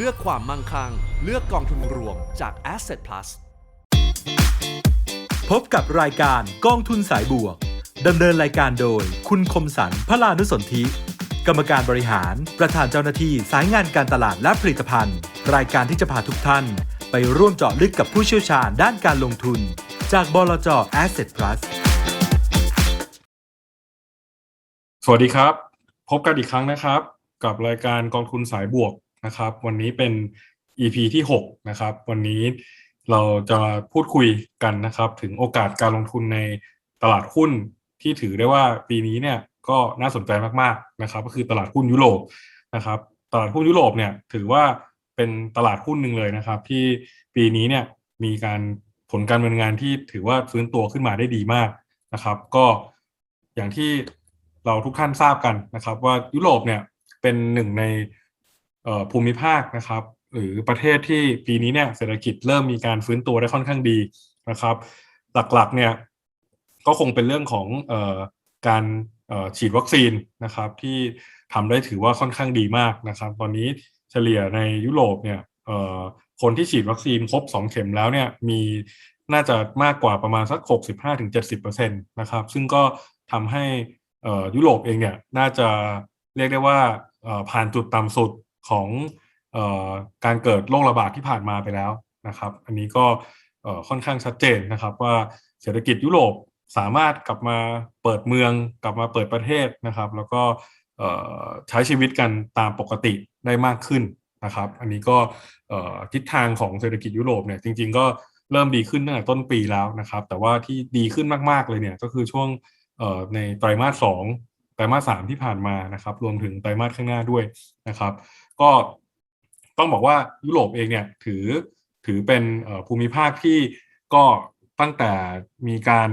เลือกความมั่งคั่ง เลือกกองทุนรวมจาก Asset Plus พบกับรายการกองทุนสายบวก ดำเนินรายการโดย คุณคมสันพลานุสนธิ กรรมการบริหาร ประธานเจ้าหน้าที่สายงานการตลาดและผลิตภัณฑ์ รายการที่จะพาทุกท่าน ไปร่วมเจาะลึกกับผู้เชี่ยวชาญด้านการลงทุน จากบลจ Asset Plus สวัสดีครับ พบกันอีกครั้งนะครับ กับรายการกองทุนสายบวก นะครับ วันนี้เป็น EP ที่ 6 นะครับ วันนี้เราจะพูดคุยกันนะครับ ถึงโอกาสการลงทุนในตลาดหุ้นที่ถือได้ว่าปีนี้เนี่ยก็น่าสนใจมากๆนะครับ ก็คือตลาดหุ้นยุโรปนะครับ ตลาดหุ้นยุโรปเนี่ยถือว่าเป็นตลาดหุ้นหนึ่งเลยนะครับ ที่ปีนี้เนี่ยมีการผลการดำเนินงานที่ถือว่าฟื้นตัวขึ้นมาได้ดีมากนะครับ ก็อย่างที่เราทุกท่านทราบกันนะครับ ว่ายุโรปเนี่ยเป็นหนึ่งใน ภูมิภาคนะครับ หรือประเทศที่ปีนี้เนี่ยเศรษฐกิจเริ่มมีการฟื้นตัวได้ค่อนข้างดีนะครับ หลักๆเนี่ยก็คงเป็นเรื่องของออการฉีดวัคซีนนะครับที่ทำได้ถือว่าค่อนข้างดีมากนะครับ ตอนนี้เฉลี่ยในยุโรปเนี่ยคนที่ฉีดวัคซีนครบ 2 เข็มแล้วเนี่ยมีน่าจะมากกว่าประมาณสัก 65-70%นะครับ ซึ่งก็ทำให้ยุโรปเองเนี่ยน่าจะเรียกได้ว่าผ่านจุดต่ำสุด ของออการเกิดโรคระบาดที่ผ่านมาไปแล้วนะครับ อันนี้ก็ค่อนข้างชัดเจนนะครับว่าเศรษฐกิจยุโรปสามารถกลับมาเปิดเมือง กลับมาเปิดประเทศนะครับ แล้วก็ใช้ชีวิตกันตามปกติได้มากขึ้นนะครับ อันนี้ก็ทิศทางของเศรษฐกิจยุโรปเนี่ยจริง ๆ ก็เริ่มดีขึ้นตั้งแต่ต้นปีแล้วนะครับ แต่ว่าที่ดีขึ้นมากๆเลยเนี่ยก็คือช่วงในไตรมาสสองไตรมาสสามที่ผ่านมานะครับ รวมถึงไตรมาสข้างหน้าด้วยนะครับ ก็ต้องบอกว่ายุโรปเองเนี่ยถือถือเป็นภูมิภาคที่ก็ตั้งแต่มีการ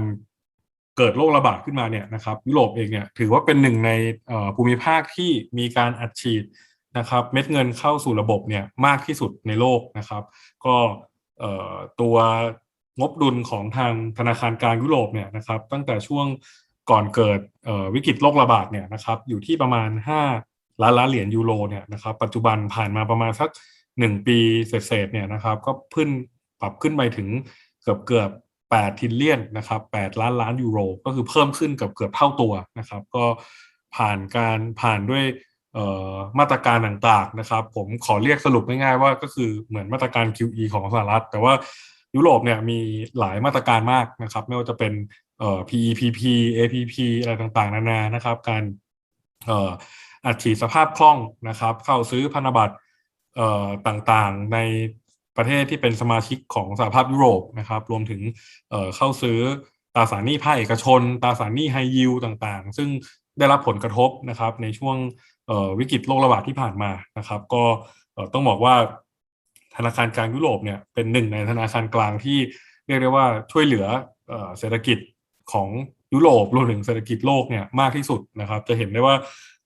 เกิดโรคระบาดขึ้นมาเนี่ยนะครับยุโรปเองเนี่ยถือว่าเป็นหนึ่งในภูมิภาคที่มีการอัดฉีดนะครับเม็ดเงินเข้าสู่ระบบเนี่ยมากที่สุดในโลกนะครับ ก็ตัวงบดุลของทางธนาคารกลางยุโรปเนี่ยนะครับ ตั้งแต่ช่วงก่อนเกิดวิกฤตโรคระบาดเนี่ยนะครับอยู่ที่ประมาณ 5 ล้านล้านเหรียญยูโรเนี่ยนะครับปัจจุบันผ่านมาประมาณสัก1ปีเศษเนี่ยนะครับก็ขึ้นปรับขึ้นไปถึงเกือบเกือบ8ทิลเลียนนะครับ8ล้านล้านยูโร ก็คือเพิ่มขึ้นเกือบเกือบเท่าตัวนะครับ ก็ผ่านการผ่านด้วยมาตรการต่างๆนะครับ ผมขอเรียกสรุปง่ายๆว่าก็คือเหมือนมาตรการ QE ของสหรัฐ แต่ว่ายุโรปเนี่ยมีหลายมาตรการมากนะครับ ไม่ว่าจะเป็น PEPP APP อะไรต่างๆ นานานะครับ การ อัดฉีดสภาพคล่องนะครับ เข้าซื้อพันธบัตรต่างๆในประเทศที่เป็นสมาชิกของสหภาพยุโรปนะครับ รวมถึงเข้าซื้อตราสารหนี้ภาคเอกชน ตราสารหนี้ไฮยิวต่างๆ ซึ่งได้รับผลกระทบนะครับ ในช่วงวิกฤตโรคระบาดที่ผ่านมานะครับ ก็ต้องบอกว่าธนาคารกลางยุโรปเนี่ยเป็นหนึ่งในธนาคารกลางที่เรียกได้ว่าช่วยเหลือเศรษฐกิจของยุโรปรวมถึงเศรษฐกิจโลกเนี่ยมากที่สุดนะครับ จะเห็นได้ว่า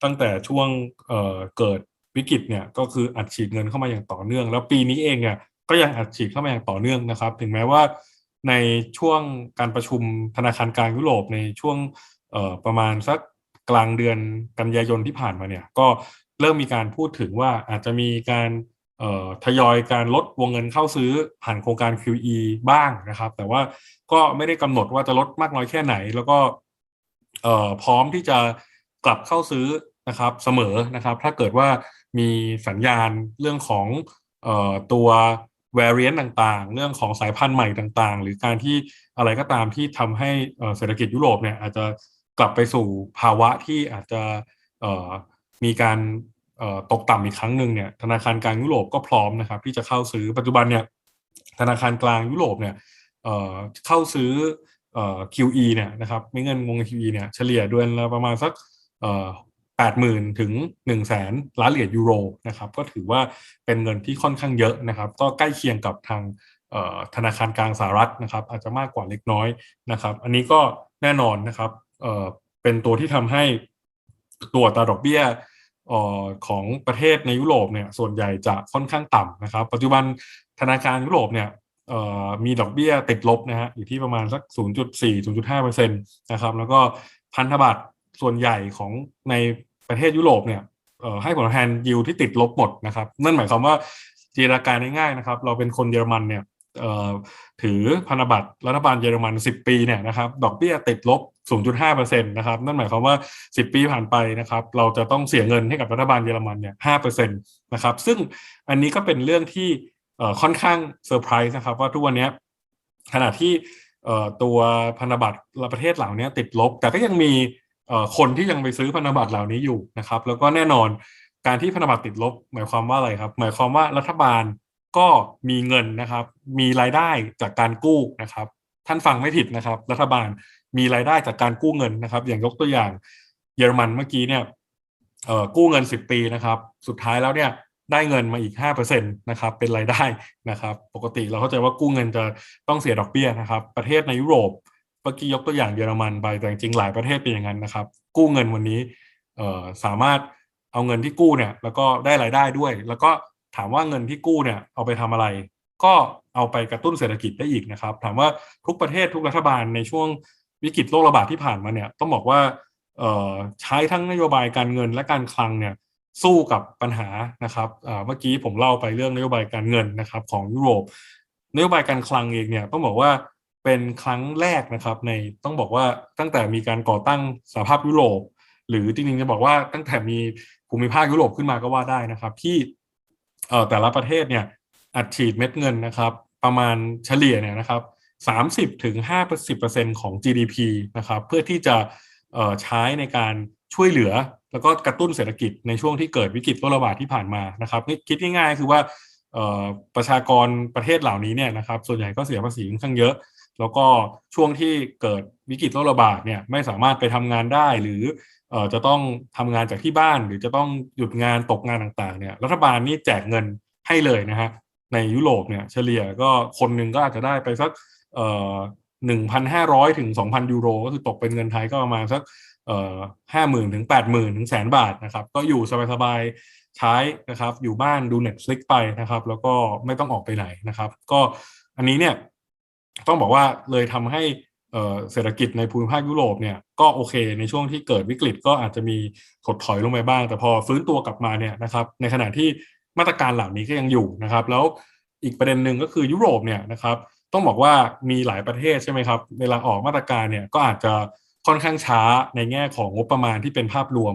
ตั้งแต่ช่วงเเกิดวิกฤตเนี่ยก็คืออัดฉีดเงินเข้ามาอย่างต่อเนื่อง แล้วปีนี้เองเนี่ยก็ยังอัดฉีดเข้ามาอย่างต่อเนื่องนะครับ ถึงแม้ว่าในช่วงการประชุมธนาคารกลางยุโรปในช่วงประมาณสักกลางเดือนกันยายนที่ผ่านมาเนี่ยก็เริ่มมีการพูดถึงว่าอาจจะมีการทยอยการลดวงเงินเข้าซื้อผ่านโครงการ QE บ้างนะครับ แต่ว่าก็ไม่ได้กำหนดว่าจะลดมากน้อยแค่ไหน แล้วก็พร้อมที่จะกลับเข้าซื้อ นะครับเสมอนะครับ ถ้าเกิดว่ามีสัญญาณเรื่องของออตัว variant ต่างๆ เรื่องของสายพันธุ์ใหม่ต่างๆ หรือการที่อะไรก็ตามที่ทำให้เศรษฐกิจยุโรปเนี่ยอาจจะกลับไปสู่ภาวะที่อาจจะมีการตกต่ำอีกครั้งหนึ่งเนี่ยธนาคารกลางยุโรปก็พร้อมนะครับที่จะเข้าซื้อปัจจุบันเนี่ยธนาคารกลางยุโรปเนี่ยเเข้าซื้ออ QE เนี่ยนะครับไม่เงินวง QE เนี่ยเฉลี่ยเดือนละประมาณสัก เอ่อแปดหมื่นถึงหนึ่งแสนล้านเหรียญยูโรนะครับก็ถือว่าเป็นเงินที่ค่อนข้างเยอะนะครับ ก็ใกล้เคียงกับทางธนาคารกลางสหรัฐนะครับ อาจจะมากกว่าเล็กน้อยนะครับ อันนี้ก็แน่นอนนะครับเเป็นตัวที่ทำให้ตัวตาดอกเบี้ยออของประเทศในยุโรปเนี่ยส่วนใหญ่จะค่อนข้างต่ำนะครับ ปัจจุบันธนาคารยุโรปเนี่ยมีดอกเบี้ยติดลบนะฮะอยู่ที่ประมาณสัก 0.4 0.5เปอร์เซ็นต์นะครับแล้วก็พันธบัตรส่วนใหญ่ของใน ประเทศยุโรปเนี่ยให้ผลตอบแทนยิวที่ติดลบหมดนะครับนั่นหมายความว่าจินตนาการง่ายๆนะครับ เราเป็นคนเยอรมันเนี่ยถือพันธบัตรรัฐบาลเยอรมัน 10 ปีเนี่ยนะครับดอกเบี้ยติดลบ 0.5%นะครับนั่นหมายความว่า 10 ปีผ่านไปนะครับเราจะต้องเสียเงินให้กับรัฐบาลเยอรมันเนี่ย5%นะครับซึ่งอันนี้ก็เป็นเรื่องที่ค่อนข้างเซอร์ไพรส์นะครับว่าทุกวันนี้ขณะที่ตัวพันธบัตรประเทศเหล่านี้ติดลบ แต่ก็ยังมี คนที่ยังไปซื้อพันธบัตรเหล่านี้อยู่นะครับ แล้วก็แน่นอนการที่พันธบัตรติดลบ หมายความว่าอะไรครับ หมายความว่ารัฐบาลก็มีเงินนะครับ มีรายได้จากการกู้นะครับ ท่านฟังไม่ผิดนะครับ รัฐบาลมีรายได้จากการกู้เงินนะครับ อย่างยกตัวอย่างเยอรมันเมื่อกี้เนี่ยกู้เงิน 10 ปีนะครับ สุดท้ายแล้วเนี่ยได้เงินมาอีก5%นะครับ เป็นรายได้นะครับ ปกติเราเข้าใจว่ากู้เงินจะต้องเสียดอกเบี้ยนะครับ ประเทศในยุโรป เมื่อกี้ยกตัวอย่างเยอรมันไปแต่จริงๆหลายประเทศเป็นอย่างนั้นนะครับ กู้เงินวันนี้เออสามารถเอาเงินที่กู้เนี่ยแล้วก็ได้รายได้ด้วย แล้วก็ถามว่าเงินที่กู้เนี่ยเอาไปทำอะไร ก็เอาไปกระตุ้นเศรษฐกิจได้อีกนะครับ ถามว่าทุกประเทศทุกรัฐบาลในช่วงวิกฤตโรคระบาดที่ผ่านมาเนี่ยต้องบอกว่าใช้ทั้งนโยบายการเงินและการคลังเนี่ยสู้กับปัญหานะครับเมื่อกี้ผมเล่าไปเรื่องนโยบายการเงินนะครับของยุโรปนโยบายการคลังเองเนี่ยต้องบอกว่า เป็นครั้งแรกนะครับ ในต้องบอกว่าตั้งแต่มีการก่อตั้งสหภาพยุโรป หรือจริงๆจะบอกว่าตั้งแต่มีภูมิภาคยุโรปขึ้นมาก็ว่าได้นะครับ ที่เอ่อแต่ละประเทศเนี่ยอัดฉีดเม็ดเงินนะครับ ประมาณเฉลี่ยเนี่ยนะครับสามสิบถึงห้าสิบเปอร์เซ็นของ GDP นะครับ เพื่อที่จะเอ่อใช้ในการช่วยเหลือ แล้วก็กระตุ้นเศรษฐกิจในช่วงที่เกิดวิกฤตโรคระบาดที่ผ่านมานะครับคิดง่ายๆคือว่าเอ่อประชากรประเทศเหล่านี้เนี่ยนะครับ ส่วนใหญ่ก็เสียภาษีค่อนข้างเยอะ แล้วก็ช่วงที่เกิดวิกฤตโรคระบาดเนี่ยไม่สามารถไปทำงานได้ หรือออจะต้องทำงานจากที่บ้าน หรือจะต้องหยุดงานตกงานต่างๆเนี่ยรัฐบาลนี่แจกเงินให้เลยนะฮะในยุโรปเนี่ยเฉลี่ยก็คนหนึ่งก็อาจจะได้ไปสักหนึ่งพันห้าร้อยถึงสองพันยูโร ก็คือตกเป็นเงินไทยก็ประมาณสักห้าหมื่นถึงแปดหมื่นถึงแสนบาทนะครับ ก็อยู่สบายๆใช้นะครับ อยู่บ้านดู Netflix ไปนะครับ แล้วก็ไม่ต้องออกไปไหนนะครับ ก็อันนี้เนี่ย ต้องบอกว่าเลยทำให้เศรษฐกิจในภูมิภาคยุโรปเนี่ยก็โอเค ในช่วงที่เกิดวิกฤตก็อาจจะมีถดถอยลงไปบ้าง แต่พอฟื้นตัวกลับมาเนี่ยนะครับในขณะที่มาตรการเหล่านี้ก็ยังอยู่นะครับ แล้วอีกประเด็นหนึ่งก็คือยุโรปเนี่ยนะครับต้องบอกว่ามีหลายประเทศใช่ไหมครับเวลาออกมาตรการเนี่ยก็อาจจะค่อนข้างช้าในแง่ของงบประมาณที่เป็นภาพรวม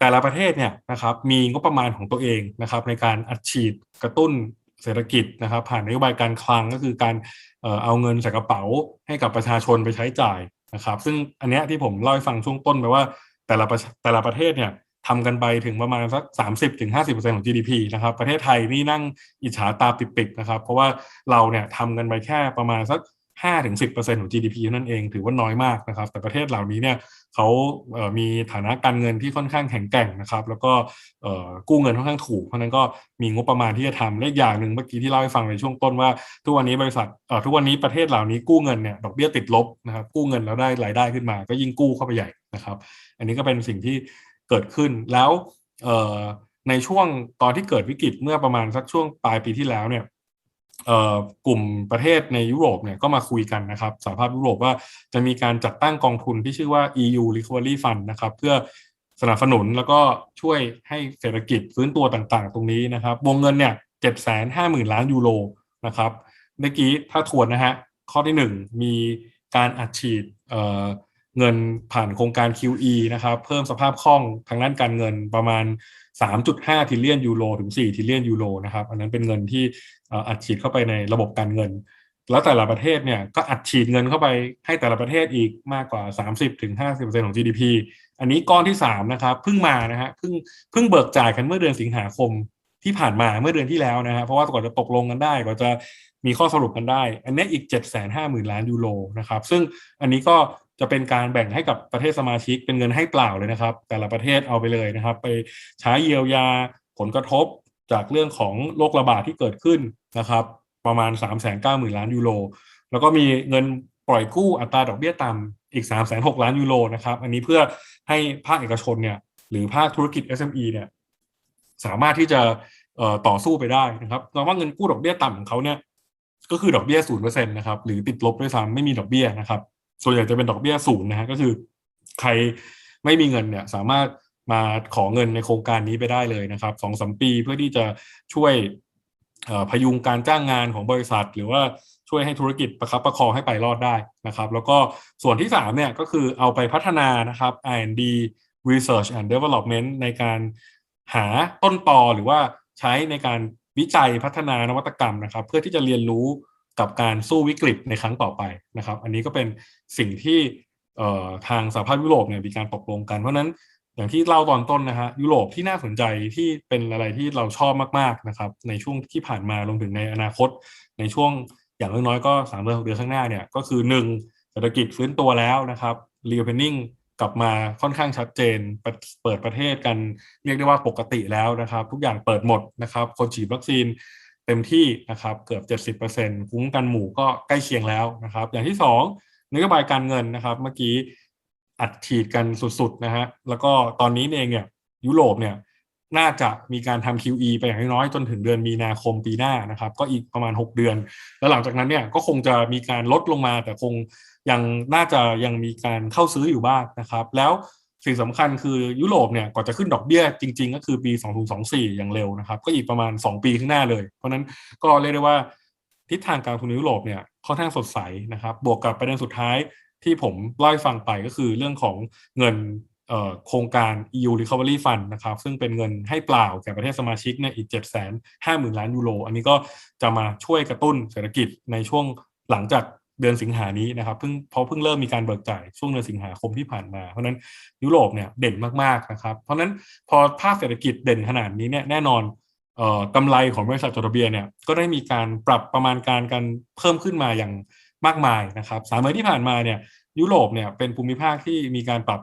แต่ละประเทศเนี่ยนะครับมีงบประมาณของตัวเองนะครับในการอัดฉีดกระตุ้น เศรษฐกิจนะครับ ผ่านนโยบายการคลังก็คือการเอาเงินใส่กระเป๋าให้กับประชาชนไปใช้จ่ายนะครับ ซึ่งอันเนี้ยที่ผมเล่าให้ฟังช่วงต้นไปว่าแต่ละประแต่ละประเทศเนี่ยทำกันไปถึงประมาณสักสามสิบถึงห้าสิบเปอร์เซ็นของ GDP นะครับ ประเทศไทยนี่นั่งอิจฉาตาปิดๆนะครับ เพราะว่าเราเนี่ยทำกันไปแค่ประมาณสัก ห้าถึงสิบเปอร์เซ็นของ GDP นั่นเองถือว่าน้อยมากนะครับ แต่ประเทศเหล่านี้เนี่ยเขาเมีฐานะการเงินที่ค่อนข้างแข็งแกร่งนะครับ แล้วก็กู้เงินค่อนข้างถูก เพราะนั้นก็มีงบประมาณที่จะทำเลขอย่างหนึ่งเมื่อกี้ที่เล่าให้ฟังในช่วงต้นว่า ทุกวันนี้บริษัททุกวันนี้ประเทศเหล่านี้กู้เงินเนี่ยดอกเบี้ยติดลบนะครับกู้เงินแล้วได้รายได้ขึ้นมา ก็ยิ่งกู้เข้าไปใหญ่นะครับ อันนี้ก็เป็นสิ่งที่เกิดขึ้นแล้วในช่วงตอนที่เกิดวิกฤตเมื่อประมาณสักช่วงปลายปีที่แล้วเนี่ย กลุ่มประเทศในยุโรปเนี่ยก็มาคุยกันนะครับสหภาพยุโรปว่าจะมีการจัดตั้งกองทุนที่ชื่อว่า EU Recovery Fund นะครับ เพื่อสนับสนุนแล้วก็ช่วยให้เศรษฐกิจฟื้นตัวต่างๆ ตรงนี้นะครับ วงเงินเนี่ยเจ็ดแสนห้าหมื่นล้านยูโรนะครับเมื่อกี้ถ้าทวนนะฮะข้อที่หนึ่งมีการอัดฉีด เงินผ่านโครงการ QE นะครับ เพิ่มสภาพคล่องทางด้านการเงินประมาณ 3.5ทิลเลียนยูโรถึง4ทิลเลียนยูโรนะครับ อันนั้นเป็นเงินที่อัดฉีดเข้าไปในระบบการเงิน แล้วแต่ละประเทศเนี่ยก็อัดฉีดเงินเข้าไปให้แต่ละประเทศอีกมากกว่า 30-50%ของ GDP อันนี้ก้อนที่3นะครับเพิ่งมานะฮะเพิ่งเพิ่งเบิกจ่ายกันเมื่อเดือนสิงหาคมที่ผ่านมาเมื่อเดือนที่แล้วนะฮะเพราะว่ากว่าจะตกลงกันได้กว่าจะมีข้อสรุปกันได้ อันนี้อีก7 5 0 0 0 0ล้านยูโรนะครับซึ่งอันนี้ก็ จะเป็นการแบ่งให้กับประเทศสมาชิกเป็นเงินให้เปล่าเลยนะครับ แต่ละประเทศเอาไปเลยนะครับ ไปใช้เยียวยาผลกระทบจากเรื่องของโรคระบาดที่เกิดขึ้นนะครับ ประมาณ 3 9 0 0 0 0 ล้านยูโร แล้วก็มีเงินปล่อยกู้อัตราดอกเบี้ยต่ำอีก 3 6 0 0 0ล้านยูโรนะครับ อันนี้เพื่อให้ภาคเอกชนเนี่ยหรือภาคธุรกิจ SME เนี่ยสามารถที่จะต่อสู้ไปได้นะครับเราว่าเงินกู้ดอกเบี้ยต่ำของเขาเนี่ยก็คือดอกเบี้ยศูนย์เปอร์เซ็นต์นะครับหรือติดลบด้วยซ้ำไม่มีดอกเบี้ยนะครับ ส่วนใหญ่จะเป็นดอกเบี้ยศูนย์นะฮะก็คือ ใครไม่มีเงินเนี่ยสามารถมาขอเงินในโครงการนี้ไปได้เลยนะครับสองสมปีเพื่อที่จะช่วยพยุงการจ้างงานของบริษัท หรือว่าช่วยให้ธุรกิจประคับประคองให้ไปรอดได้นะครับ แล้วก็ส่วนที่3เนี่ยก็คือเอาไปพัฒนานะครับ R&D Research and Development ในการหาต้นตอหรือว่าใช้ในการวิจัยพัฒนานวัตกรรมนะครับ เพื่อที่จะเรียนรู้ กับการสู้วิกฤตในครั้งต่อไปนะครับ อันนี้ก็เป็นสิ่งที่ทางสหภาพยุโรปเนี่ยมีการตกลงกันเพราะนั้นอย่างที่เล่าตอนต้นนะฮะยุโรปที่น่าสนใจที่เป็นอะไรที่เราชอบมากๆนะครับในช่วงที่ผ่านมารวมถึงในอนาคต ในช่วงอย่างน้อยๆก็สามเดือนหกเดือนข้างหน้าเนี่ยก็คือหนึ่งเศรษฐกิจฟื้นตัวแล้วนะครับ reopening กลับมาค่อนข้างชัดเจน เปิดประเทศกันเรียกได้ว่าปกติแล้วนะครับ ทุกอย่างเปิดหมดนะครับ คนฉีดวัคซีน เต็มที่นะครับเกือบ 70%คุ้มกันหมู่ก็ใกล้เคียงแล้วนะครับ อย่างที่สองนโยบายการเงินนะครับ เมื่อกี้อัดฉีดกันสุดๆนะฮะแล้วก็ตอนนี้เองเนี่ยยุโรปเนี่ยน่าจะมีการทำ QE ไปอย่างน้อยๆจนถึงเดือนมีนาคมปีหน้านะครับ ก็อีกประมาณ 6 เดือน แล้วหลังจากนั้นเนี่ยก็คงจะมีการลดลงมาแต่คงยังน่าจะยังมีการเข้าซื้ออยู่บ้างนะครับ แล้ว สิ่งสำคัญคือยุโรปเนี่ยก่อนจะขึ้นดอกเบี้ยจริง ๆ ก็คือปี 2024 อย่างเร็วนะครับ ก็อีกประมาณ 2 ปีข้างหน้าเลย เพราะนั้นก็เรียกได้ว่าทิศทางการทุนยุโรปเนี่ยค่อนข้างสดใสนะครับ บวกกับประเด็นสุดท้ายที่ผมเล่าให้ฟังไปก็คือเรื่องของเงินโครงการ EU Recovery Fund นะครับ ซึ่งเป็นเงินให้เปล่าแก่ประเทศสมาชิกเนี่ยอีก 7 5 0 0 0 0 ล้านยูโร อันนี้ก็จะมาช่วยกระตุ้นเศรษฐกิจในช่วงหลังจาก เดือนสิงหานี้นะครับเพิ่งเพราะเพิ่งเริ่มมีการเบิกจ่ายช่วงเดือนสิงหาคมที่ผ่านมา เพราะนั้นยุโรปเนี่ยเด่นมากๆนะครับ เพราะฉะนั้นพอภาคเศรษฐกิจเด่นขนาดนี้เนี่ยแน่นอนเอ่อกำไรของบริษัทจดทะเบียนเนี่ยก็ได้มีการปรับประมาณการกันเพิ่มขึ้นมาอย่างมากมายนะครับสามเดือนที่ผ่านมาเนี่ยยุโรปเนี่ยเป็นภูมิภาคที่มีการปรับ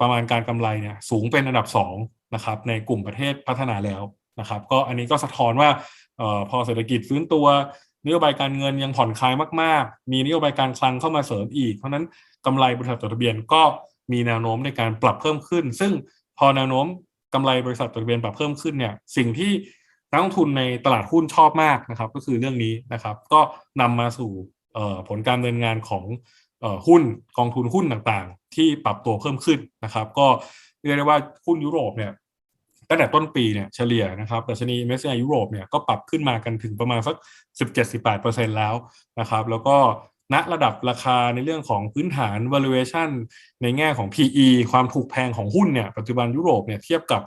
ประมาณการกำไรเนี่ยสูงเป็นอันดับ2นะครับในกลุ่มประเทศพัฒนาแล้วนะครับ ก็อันนี้ก็สะท้อนว่าเอ่อพอเศรษฐกิจฟื้นตัว นโยบายการเงินยังผ่อนคลายมาก ๆ มีนโยบายการคลังเข้ามาเสริมอีก เพราะนั้นกำไรบริษัทจดทะเบียนก็มีแนวโน้มในการปรับเพิ่มขึ้น ซึ่งพอแนวโน้มกำไรบริษัทจดทะเบียนปรับเพิ่มขึ้นเนี่ยสิ่งที่นักลงทุนในตลาดหุ้นชอบมากนะครับ ก็คือเรื่องนี้นะครับ ก็นำมาสู่ผลการดำเนินงานของออหุ้นกองทุนหุ้นต่างๆ ที่ปรับตัวเพิ่มขึ้นนะครับ ก็เรียกได้ว่าหุ้นยุโรปเนี่ย ตั้งแต่ต้นปีเนี่ยเฉลี่ยนะครับดัชนี MSCI ยุโรปเนี่ยก็ปรับขึ้นมากันถึงประมาณสัก 17-18%แล้วนะครับ แล้วก็ณระดับราคาในเรื่องของพื้นฐาน valuation ในแง่ของ PE ความถูกแพงของหุ้นเนี่ยปัจจุบันยุโรปเนี่ยเทียบกับ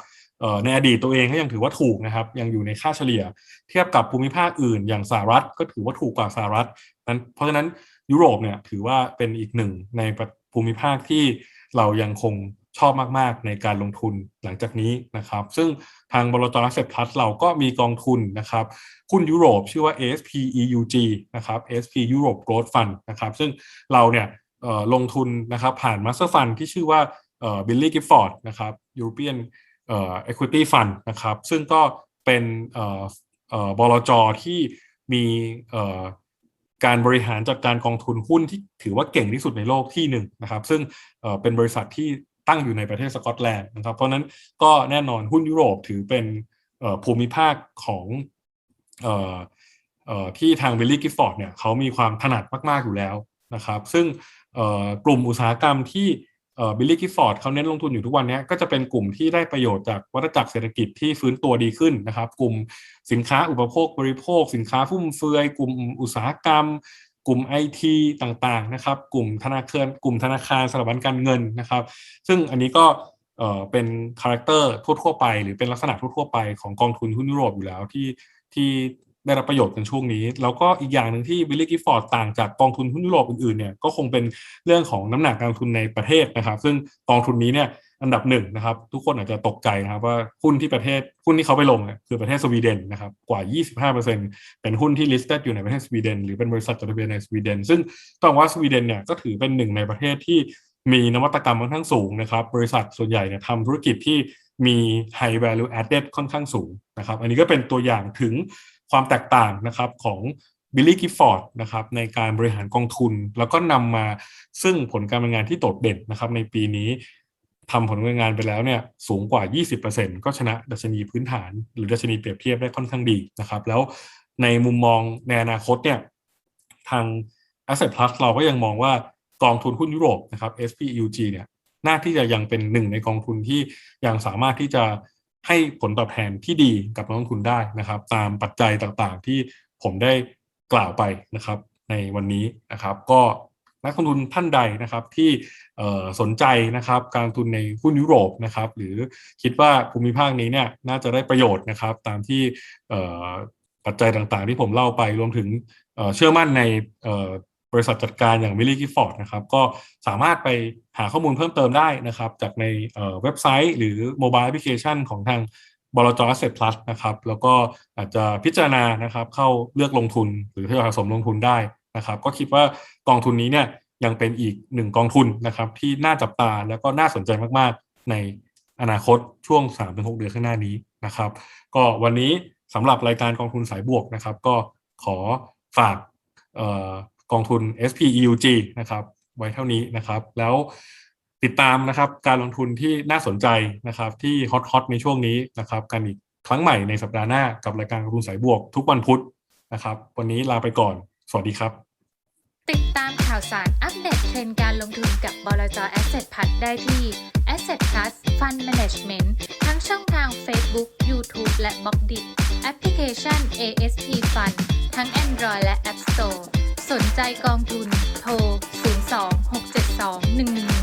ในอดีตตัวเองก็ยังถือว่าถูกนะครับ ยังอยู่ในค่าเฉลี่ย เทียบกับภูมิภาคอื่นอย่างสหรัฐก็ถือว่าถูกกว่าสหรัฐนั้นเพราะฉะนั้นยุโรปเนี่ยถือว่าเป็นอีกหนึ่งในภูมิภาคที่เรายังคง ชอบมาก ๆ ในการลงทุนหลังจากนี้นะครับ ซึ่งทางบลจรักเซ็ตพลัสเราก็มีกองทุนนะครับหุ้นยุโรปชื่อว่า ASP EUG นะครับ ASP Europe Growth Fund นะครับ ซึ่งเราเนี่ยลงทุนนะครับผ่าน Master Fund ที่ชื่อว่าเอ่อ Billy Gifford นะครับ European เอ่อ Equity Fund นะครับ ซึ่งก็เป็นบลจที่มีการบริหารจัดการกองทุนหุ้นที่ถือว่าเก่งที่สุดในโลกที่หนึ่งนะครับ ซึ่งเป็นบริษัทที่ ตั้งอยู่ในประเทศสกอตแลนด์นะครับ เพราะนั้นก็แน่นอนหุ้นยุโรปถือเป็นภูมิภาคของออที่ทางวิลลี่กิฟฟอร์ดเนี่ยเขามีความถนัดมาก ๆ อยู่แล้วนะครับ ซึ่งกลุ่มอุตสาหกรรมที่เบลลี่กิฟฟอร์ดเขาเน้นลงทุนอยู่ทุกวันนี้ก็จะเป็นกลุ่มที่ได้ประโยชน์จากวัฏจักรเศรษฐกิจที่ฟื้นตัวดีขึ้นนะครับ กลุ่มสินค้าอุปโภคบริโภค สินค้าฟุ่มเฟือย กลุ่มอุตสาหกรรม กลุ่มไอทีต่างๆนะครับ กลุ่มธนาคารกลุ่มธนาคารสถาบันการเงินนะครับ ซึ่งอันนี้ก็เออเป็นคาแรคเตอร์ทั่วๆไป หรือเป็นลักษณะทั่วๆไปของกองทุนหุ้นยุโรปอยู่แล้วที่ที่ได้รับประโยชน์ในช่วงนี้ แล้วก็อีกอย่างหนึ่งที่วิลลี่กิฟฟอร์ดต่างจากกองทุนหุ้นยุโรปอื่นๆเนี่ยก็คงเป็นเรื่องของน้ำหนักการลงทุนในประเทศนะครับ ซึ่งกองทุนนี้เนี่ย อันดับหนึ่งนะครับ ทุกคนอาจจะตกใจนะครับว่าหุ้นที่ประเทศหุ้นที่เขาไปลงเนี่ยคือประเทศสวีเดนนะครับกว่า 25%เป็นหุ้นที่ listed อยู่ในประเทศสวีเดนหรือเป็นบริษัทจดทะเบียนในสวีเดน ซึ่งต้องว่าสวีเดนเนี่ยก็ถือเป็นหนึ่งในประเทศที่มีนวัตกรรมค่อนข้างสูงนะครับ บริษัทส่วนใหญ่เนี่ยทำธุรกิจที่มี high value added ค่อนข้างสูงนะครับ อันนี้ก็เป็นตัวอย่างถึงความแตกต่างนะครับของบิลลี่กิฟฟอร์ดนะครับในการบริหารกองทุน แล้วก็นำมาซึ่งผลการดำเนินงานที่โดดเด่นนะครับในปีนี้ ทำผลการงานไปแล้วเนี่ยสูงกว่า 20%ก็ชนะดัชนีพื้นฐาน หรือดัชนีเปรียบเทียบได้ค่อนข้างดีนะครับ แล้วในมุมมองในอนาคตเนี่ยทาง Asset Plus เราก็ยังมองว่ากองทุนหุ้นยุโรปนะครับ SPUG เนี่ยน่าที่จะยังเป็นหนึ่งในกองทุนที่ยังสามารถที่จะให้ผลตอบแทนที่ดีกับนักลงทุนได้นะครับ ตามปัจจัยต่างๆที่ผมได้กล่าวไปนะครับ ในวันนี้นะครับ ก็ นักลงทุนท่านใดนะครับที่สนใจนะครับการลงทุนในหุ้นยุโรปนะครับหรือคิดว่าภูมิภาคนี้เนี่ยน่าจะได้ประโยชน์นะครับ ตามที่ปัจจัยต่างๆ ที่ผมเล่าไปรวมถึงเชื่อมั่นในบริษัทจัดการอย่างวิลลี่กิฟฟอร์ดนะครับก็สามารถไปหาข้อมูลเพิ่มเติมได้นะครับ จากในเว็บไซต์ หรือโมบายแอปพลิเคชันของทางบลจ Asset Plus นะครับ แล้วก็อาจจะพิจารณานะครับ เข้าเลือกลงทุนหรือทยอยสะสมลงทุนได้ นะครับ ก็คิดว่ากองทุนนี้เนี่ยยังเป็นอีกหนึ่งกองทุนนะครับ ที่น่าจับตาแล้วก็น่าสนใจมากๆ ในอนาคตช่วง 3-6 เดือนข้างหน้านี้นะครับ ก็วันนี้สำหรับรายการกองทุนสายบวกนะครับ ก็ขอฝากออกองทุน SPEUG นะครับไว้เท่านี้นะครับ แล้วติดตามนะครับการลงทุนที่น่าสนใจนะครับ ที่ฮอตฮอตในช่วงนี้นะครับกันอีกครั้งใหม่ในสัปดาห์หน้ากับรายการกองทุนสายบวกทุกวันพุธนะครับ วันนี้ลาไปก่อน สวัสดีครับ ติดตามข่าวสารอัปเดตเทรนด์การลงทุนกับบลจ Asset Plus ได้ที่ Asset Plus Fund Management ทั้งช่องทาง Facebook, YouTube และ b ล็อกดิแอปพลิเคชัน ASP Fund ทั้ง Android และ App Store สนใจกองทุนโทร 02 672 1111